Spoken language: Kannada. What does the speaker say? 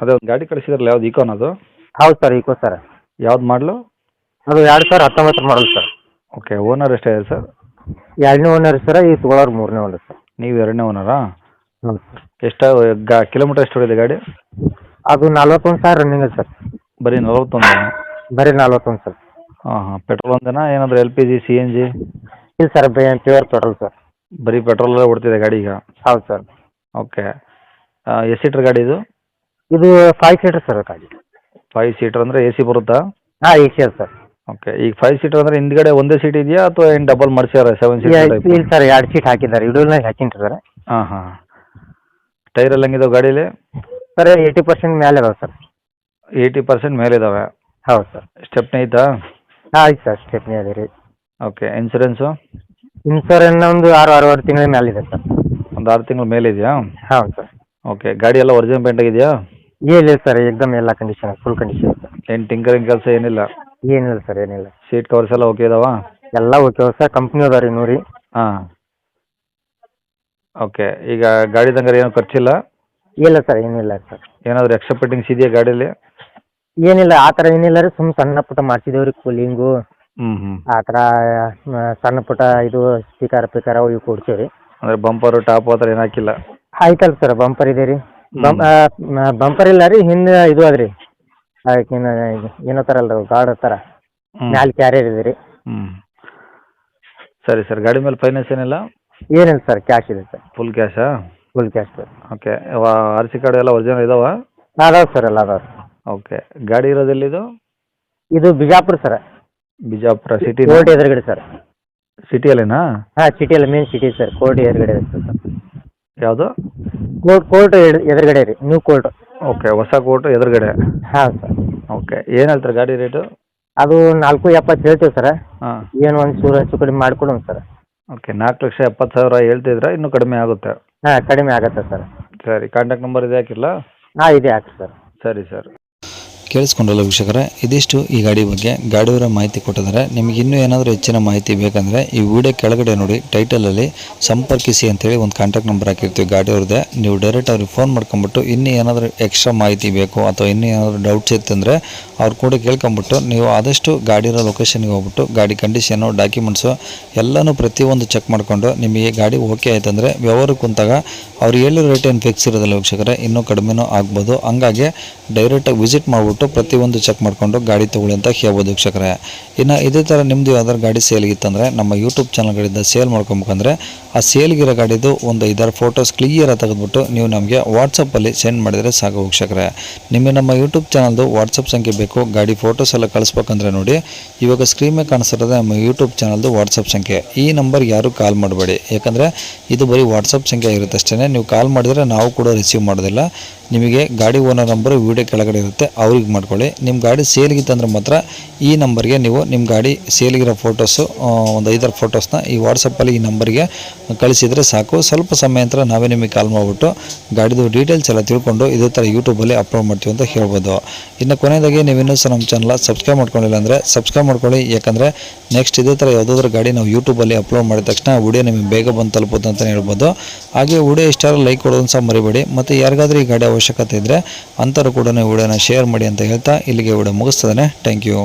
ಅದೇ ಒಂದು ಗಾಡಿ ಕಳಿಸಿದ್ರಲ್ಲ ಯಾವ್ದು ಈಕೋನ್ ಅದು? ಹೌದು ಸರ್ ಈಕೋ ಸರ್. ಯಾವ್ದು ಮಾಡಲು ಅದು ಎರಡು ಸಾವಿರ ಹತ್ತೊಂಬತ್ತು ಮಾಡಲ್ ಸರ್. ಓಕೆ ಓನರ್ ಎಷ್ಟಿದೆ ಸರ್? ಎರಡನೇ ಓನರ್ ಸರ್ ಈ ತಗೊಳ್ಳೋರು ಮೂರನೇ ಓನರ್ ಸರ್. ನೀವು ಎರಡನೇ ಓನರಾ ಹ್ಞೂ ಸರ್ ಎಷ್ಟು ಗಾ ಕಿಲೋಮೀಟರ್ ಎಷ್ಟು ಹೊಡಿದೆ ಗಾಡಿ? ಅದು ನಲ್ವತ್ತೊಂದು ಸಾವಿರ ರನ್ನಿಂಗ್ ಇದೆ ಸರ್. ಬರೀ ನಲವತ್ತೊಂದು ಬರೀ ನಲ್ವತ್ತೊಂದು ಸರ್. ಹಾಂ ಹಾಂ. ಪೆಟ್ರೋಲ್ ಒಂದೇನಾ ಏನಾದರೂ L P G C N G ಇಲ್ಲ ಸರ್ ಪ್ಯೂರ್ ಪೆಟ್ರೋಲ್ ಸರ್. ಬರೀ ಪೆಟ್ರೋಲ್ ಓಡ್ತಿದೆ ಗಾಡಿ ಈಗ? ಹೌದು ಸರ್. ಓಕೆ ಎಷ್ಟು ಸೀಟ್ರ್ ಗಾಡಿ ಇದು? ಇದು ಫೈವ್ ಸೀಟರ್ ಸರ್ ಗಾಡಿ. ಫೈವ್ ಸೀಟರ್ ಅಂದ್ರೆ ಎ ಸಿ ಬರುತ್ತಾ? ಹಾಂ ಎ ಸಿ ಸರ್ ಓಕೆ ಈಗ ಫೈವ್ ಸೀಟರ್ ಅಂದ್ರೆ ಹಿಂದ್ಗಡೆ ಒಂದೇ ಸೀಟ್ ಇದೆಯಾ ಅಥವಾ ಏನು ಡಬಲ್ ಮಾಡಿಸ್ಯಾರ ಸೆವೆನ್ ಸೀಟ್ ಇಲ್ಲ ಸರ್ ಎರಡು ಸೀಟ್ ಹಾಕಿದ್ದಾರೆ. ಇಡೂಲ್ನಾಗ ಹಾಕಿಂಟಿದ್ದಾರೆ ಹಾ ಹಾ. ಟೈರ್ ಎಲ್ಲ ಹೆಂಗಿದಾವೆ ಗಾಡೀಲಿ? ಸರ್ ಏಯ್ಟಿ ಪರ್ಸೆಂಟ್ ಮೇಲೆ ಇದಾವೆ ಸರ್ ಏಯ್ಟಿ ಪರ್ಸೆಂಟ್ ಮೇಲೆ ಇದಾವೆ? ಹೌದು ಸರ್ ಸ್ಟೆಪ್ನಿ ಐತಾ? ಹಾಂ ಆಯ್ತು ಸರ್ ಸ್ಟೆಪ್ನಿ ಅದೇ ರೀ ಓಕೆ ಇನ್ಸೂರೆನ್ಸು ಇನ್ಸೂರೆನ್ಸ್ ಒಂದು ಆರು ಆರೂವರೆ ತಿಂಗಳ ಮೇಲೆ ಇದೆ ಸರ್ ಒಂದು ಆರು ತಿಂಗಳ ಮೇಲೆ ಇದೆಯಾ ಹೌದು ಸರ್ ಓಕೆ ಗಾಡಿ ಎಲ್ಲ ಒರಿಜಿನಲ್ ಪೇಂಟ್ ಆಗಿದೆಯಾ? ಏನಿಲ್ಲ ಸರ್ ಎಕ್ದಮ್ ಎಲ್ಲ ಕಂಡೀಷನ್ ಫುಲ್ ಕಂಡೀಷನ್ ಸರ್ ಏನು ಟಿಂಕರಿಂಗ್ ಕೆಲಸ ಏನಿಲ್ಲ? ಏನಿಲ್ಲ ಸರ್ ಏನಿಲ್ಲ. ಸೀಟ್ ಕವರ್ಸ್ ಎಲ್ಲ ಓಕೆ ಇದಾವಾ? ಎಲ್ಲ ಓಕೆ ಸರ್ ಕಂಪ್ನಿ ಅದ ರೀ ನೋಡಿ ಹಾಂ. ಓಕೆ ಈಗ ಗಾಡಿ ತಂಗಾರೆ ಏನು ಖರ್ಚಿಲ್ಲ? ಇಲ್ಲ ಸರ್ ಏನಿಲ್ಲ ಸರ್ ಏನಾದರೂ ಎಕ್ಸ್ಟ್ರಾ ಫಿಟ್ಟಿಂಗ್ಸ್ ಇದೆಯಾ ಗಾಡೀಲಿ? ಏನಿಲ್ಲ ಆ ಥರ ಏನಿಲ್ಲ ರೀ ಸುಮ್ಮನೆ ಸಣ್ಣ ಪುಟ್ಟ ಮಾಡ್ಸಿದೇವ್ ರೀ ಕೂಲಿಂಗು ಹ್ಞೂ ಹ್ಞೂ ಆ ಥರ ಸಣ್ಣ ಪುಟ್ಟ ಇದು ಸ್ಪೀಕರ್ ಪಿಕರ್ ಅವು ಇವು ಕೊಡ್ತೀವಿ ರೀ. ಅಂದರೆ ಬಂಪರು ಟಾಪ್ ಆ ಥರ ಏನು ಹಾಕಿಲ್ಲ? ಆಯ್ತಲ್ಲ ಸರ್ ಬಂಪರ್ ಇದೆ ರೀ. ಬಂಪರ್ ಇಲ್ಲ ರೀ ಹಿಂದೆ ಇದು ಅದ್ರಿ. ಏನೋ ತರ ಅಲ್ರಿ ಗಾರ್ಡ್ ತರ. ಮ್ಯಾಲ್ ಕ್ಯಾರಿಯರ್ ಇದೆ ರೀ. ಹ್ಞೂ ಸರಿ ಸರ್ ಗಾಡಿ ಮೇಲೆ ಫೈನಾನ್ಸ್ ಏನಿಲ್ಲ? ಏನಿಲ್ಲ ಸರ್ ಕ್ಯಾಶ್ ಇದೆ sir. Full cash full cash sir. Okay R C card ಎಲ್ಲ ಒರಿಜಿನಲ್ ಇದಾವ? ಅದಾವ ಸರ್ ಎಲ್ಲ ಅದಾವ ಓಕೆ ಗಾಡಿ ಇರೋದೆಲ್ಲಿದು ಇದು Bijapur sir. Bijapur city court ಎದುರುಗಡೆ ಸರ್. ಸಿಟಿಯಲ್ಲೇನಾ ಹಾಂ ಸಿಟಿಯಲ್ಲಿ ಮೇನ್ ಸಿಟಿ ಸರ್ ಕೋರ್ಟ್ ಎದುರುಗಡೆ ಇದೆ ಸರ್. ಯಾವುದು? ಕೋರ್ಟ್ ಕೋರ್ಟ್ ಎದುರುಗಡೆ ರೀ ನ್ಯೂ ಕೋರ್ಟ್. ಓಕೆ ಹೊಸ ಕೋರ್ಟ್ ಎದುರುಗಡೆ? ಹಾಂ ಸರ್. ಓಕೆ ಏನು ಹೇಳ್ತಾರೆ ಗಾಡಿ ರೇಟು? ಅದು ನಾಲ್ಕು ಎಪ್ಪತ್ತು ಹೇಳ್ತೀವಿ ಸರ್. ಹಾಂ. ಏನು ಒಂದು ಚೂರು ಹೆಚ್ಚು ಕಡಿಮೆ ಮಾಡ್ಕೊಡೋಣ ಸರ್. ಓಕೆ ನಾಲ್ಕು ಲಕ್ಷ ಎಪ್ಪತ್ತು ಸಾವಿರ ಹೇಳ್ತಿದ್ರೆ ಇನ್ನೂ ಕಡಿಮೆ ಆಗುತ್ತೆ? ಹಾಂ ಕಡಿಮೆ ಆಗುತ್ತೆ ಸರ್. ಸರಿ ಕಾಂಟ್ಯಾಕ್ಟ್ ನಂಬರ್ ಇದೆ ಹಾಕಿಲ್ಲ? ಹಾಂ ಇದೆ ಹಾಕಿ ಸರ್. ಸರಿ ಸರ್. ಕೇಳಿಸ್ಕೊಂಡ್ರಲ್ಲ ವೀಕ್ಷಕರೇ, ಇದಿಷ್ಟು ಈ ಗಾಡಿ ಬಗ್ಗೆ. ಗಾಡಿಯವರ ಮಾಹಿತಿ ಕೊಟ್ಟಿದ್ದಾರೆ. ನಿಮಗೆ ಇನ್ನೂ ಏನಾದರೂ ಹೆಚ್ಚಿನ ಮಾಹಿತಿ ಬೇಕಂದರೆ ಈ ವಿಡಿಯೋ ಕೆಳಗಡೆ ನೋಡಿ ಟೈಟಲಲ್ಲಿ ಸಂಪರ್ಕಿಸಿ ಅಂತೇಳಿ ಒಂದು ಕಾಂಟ್ಯಾಕ್ಟ್ ನಂಬರ್ ಹಾಕಿರ್ತೀವಿ. ಗಾಡಿಯವ್ರದ್ದೇ ನೀವು ಡೈರೆಕ್ಟ್ ಅವ್ರಿಗೆ ಫೋನ್ ಮಾಡ್ಕೊಂಬಿಟ್ಟು ಇನ್ನೂ ಏನಾದರೂ ಎಕ್ಸ್ಟ್ರಾ ಮಾಹಿತಿ ಬೇಕು ಅಥವಾ ಇನ್ನೂ ಏನಾದರೂ ಡೌಟ್ಸ್ ಇತ್ತಂದರೆ ಅವ್ರು ಕೂಡ ಕೇಳ್ಕೊಂಬಿಟ್ಟು ನೀವು ಆದಷ್ಟು ಗಾಡಿರೋ ಲೊಕೇಶನ್ಗೆ ಹೋಗ್ಬಿಟ್ಟು ಗಾಡಿ ಕಂಡೀಷನು ಡಾಕ್ಯುಮೆಂಟ್ಸು ಎಲ್ಲನೂ ಪ್ರತಿಯೊಂದು ಚೆಕ್ ಮಾಡಿಕೊಂಡು ನಿಮಗೆ ಗಾಡಿ ಓಕೆ ಆಯ್ತಂದರೆ ವ್ಯವಹಾರಕ್ಕೆ ಕುಂತಾಗ ಅವ್ರು ಹೇಳಿರೋ ರೇಟ್ ಏನು ಫಿಕ್ಸ್ ಇರೋದಿಲ್ಲ ವೀಕ್ಷಕರೇ, ಇನ್ನೂ ಕಡಿಮೆನೂ ಆಗ್ಬೋದು. ಹಂಗಾಗಿ ಡೈರೆಕ್ಟಾಗಿ ವಿಸಿಟ್ ಮಾಡಿಬಿಟ್ಟು ಪ್ರತಿಯೊಂದು ಚೆಕ್ ಮಾಡಿಕೊಂಡು ಗಾಡಿ ತೊಗೊಳ್ಳಿ ಅಂತ ಹೇಳ್ಬೋದು ವೀಕ್ಷಕರೇ. ಇನ್ನು ಇದೇ ಥರ ನಿಮ್ಮದು ಯಾವ್ದಾದ್ರು ಗಾಡಿ ಸೇಲ್ಗಿತ್ತಂದರೆ ನಮ್ಮ ಯೂಟ್ಯೂಬ್ ಚಾನಲ್ಗಳಿಂದ ಸೇಲ್ ಮಾಡ್ಕೊಬೇಕಂದ್ರೆ ಆ ಸೇಲ್ಗಿರೋ ಗಾಡಿದು ಒಂದು ಐದಾರು ಫೋಟೋಸ್ ಕ್ಲಿಯರಾಗಿ ತೆಗೆದುಬಿಟ್ಟು ನೀವು ನಮಗೆ ವಾಟ್ಸಪ್ಪಲ್ಲಿ ಸೆಂಡ್ ಮಾಡಿದರೆ ಸಾಕು ವೀಕ್ಷಕರೇ. ನಿಮಗೆ ನಮ್ಮ ಯೂಟ್ಯೂಬ್ ಚಾನಲ್ದು ವಾಟ್ಸಪ್ ಸಂಖ್ಯೆ ಬೇಕು, ಗಾಡಿ ಫೋಟೋಸ್ ಎಲ್ಲ ಕಳಿಸ್ಬೇಕಂದ್ರೆ ನೋಡಿ. ಇವಾಗ ಸ್ಕ್ರೀನ್ ಮೇಲೆ ಕಾಣಿಸ್ತಿರೋದು ನಮ್ಮ ಯೂಟ್ಯೂಬ್ ಚಾನಲ್ದು ವಾಟ್ಸಪ್ ಸಂಖ್ಯೆ. ಈ ನಂಬರ್ ಯಾರೂ ಕಾಲ್ ಮಾಡಬೇಡಿ. ಯಾಕಂದರೆ ಇದು ಬರೀ ವಾಟ್ಸಪ್ ಸಂಖ್ಯೆ ಇರುತ್ತೆ ಅಷ್ಟೇ ನೀವು ಕಾಲ್ ಮಾಡಿದರೆ ನಾವು ಕೂಡ ರಿಸೀವ್ ಮಾಡೋದಿಲ್ಲ. ನಿಮಗೆ ಗಾಡಿ ಓನರ್ ನಂಬರು ವಿಡಿಯೋ ಕೆಳಗಡೆ ಇರುತ್ತೆ, ಅವ್ರಿಗೆ ಮಾಡ್ಕೊಳ್ಳಿ. ನಿಮ್ಮ ಗಾಡಿ ಸೇಲ್ಗಿತ್ತಂದ್ರೆ ಮಾತ್ರ ಈ ನಂಬರ್ಗೆ ನೀವು ನಿಮ್ಮ ಗಾಡಿ ಸೇಲ್ಗಿರೋ ಫೋಟೋಸು ಒಂದು ಐದಾರು ಫೋಟೋಸ್ನ ಈ ವಾಟ್ಸಪ್ಪಲ್ಲಿ ಈ ನಂಬರ್ಗೆ ಕಳಿಸಿದರೆ ಸಾಕು. ಸ್ವಲ್ಪ ಸಮಯ ನಂತರ ನಾವೇ ನಿಮಗೆ ಕಾಲ್ ಮಾಡಿಬಿಟ್ಟು ಗಾಡಿದು ಡೀಟೇಲ್ಸ್ ಎಲ್ಲ ತಿಳ್ಕೊಂಡು ಇದೇ ಥರ ಯೂಟ್ಯೂಬಲ್ಲಿ ಅಪ್ಲೋಡ್ ಮಾಡ್ತೀವಿ ಅಂತ ಹೇಳ್ಬೋದು. ಇನ್ನು ಕೊನೆಯದಾಗಿ ನೀವು ಇನ್ನೂ ಸಹ ನಮ್ಮ ಚಾನಲ್ ಸಬ್ಸ್ಕ್ರೈಬ್ ಮಾಡ್ಕೊಂಡಿಲ್ಲ ಅಂದರೆ ಸಬ್ಸ್ಕ್ರೈಬ್ ಮಾಡ್ಕೊಳ್ಳಿ. ಯಾಕಂದರೆ ನೆಕ್ಸ್ಟ್ ಇದೇ ಥರ ಯಾವುದಾದ್ರೂ ಗಾಡಿ ನಾವು ಯೂಟ್ಯೂಬಲ್ಲಿ ಅಪ್ಲೋಡ್ ಮಾಡಿದ ತಕ್ಷಣ ವಿಡಿಯೋ ನಿಮಗೆ ಬೇಗ ಬಂದು ತಲುಪುತ್ತೆ ಅಂತಲೇ ಹೇಳ್ಬೋದು. ಹಾಗೆ ವಿಡಿಯೋ ಇಷ್ಟ ಲೈಕ್ ಕೊಡೋದನ್ನು ಸಹ ಮರಿಬೇಡಿ. ಮತ್ತು ಯಾರಿಗಾದ್ರೂ ಈ ಗಾಡಿ ಅವಶ್ಯಕತೆ ಇದ್ದರೆ ಅಂಥವ್ರು ಕೂಡ ವಿಡಿಯೋನ ಶೇರ್ ಮಾಡಿ ಅಂತ ಹೇಳ್ತಾ ಇಲ್ಲಿಗೆ ವಿಡಿಯೋ ಮುಗಿಸ್ತದೆ ಥ್ಯಾಂಕ್ ಯು